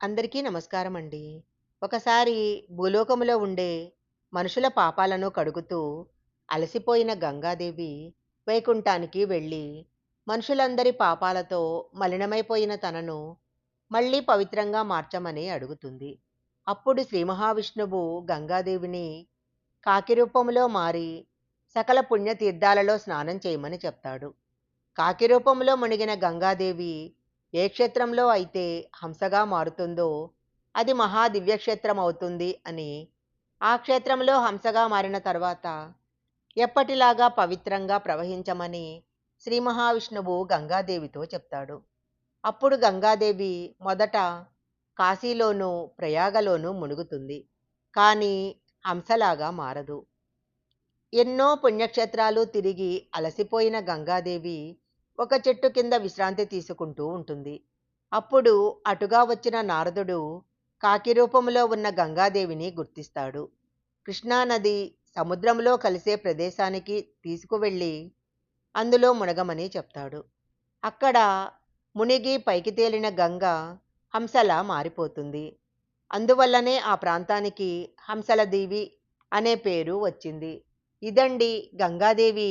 అందరికీ నమస్కారం అండి. ఒకసారి భూలోకములో ఉండే మనుషుల పాపాలను కడుగుతూ అలసిపోయిన గంగాదేవి వైకుంఠానికి వెళ్ళి మనుషులందరి పాపాలతో మలినమైపోయిన తనను మళ్ళీ పవిత్రంగా మార్చమని అడుగుతుంది. అప్పుడు శ్రీ మహావిష్ణువు గంగాదేవిని కాకి రూపంలో మారి సకల పుణ్యతీర్థాలలో స్నానం చేయమని చెప్తాడు. కాకి రూపంలో మునిగిన గంగాదేవి ఏ క్షేత్రంలో అయితే హంసగా మారుతుందో అది మహా దివ్యక్షేత్రం అవుతుంది అని ఆ క్షేత్రంలో హంసగా మారిన తర్వాత ఎప్పటిలాగా పవిత్రంగా ప్రవహించమని శ్రీ మహావిష్ణువు గంగాదేవితో చెప్తాడు. అప్పుడు గంగాదేవి మొదట కాశీలోనూ ప్రయాగలోనూ మునుగుతుంది. కానీ హంసలాగా మారదు. ఎన్నో పుణ్యక్షేత్రాలు తిరిగి అలసిపోయిన గంగాదేవి ఒక చెట్టు కింద విశ్రాంతి తీసుకుంటూ ఉంటుంది. అప్పుడు అటుగా వచ్చిన నారదుడు కాకి రూపంలో ఉన్న గంగాదేవిని గుర్తిస్తాడు. కృష్ణానది సముద్రంలో కలిసే ప్రదేశానికి తీసుకువెళ్ళి అందులో మునగమని చెప్తాడు. అక్కడ మునిగి పైకి తేలిన గంగ హంసలా మారిపోతుంది. అందువల్లనే ఆ ప్రాంతానికి హంసల దీవి అనే పేరు వచ్చింది. ఇదండి గంగాదేవి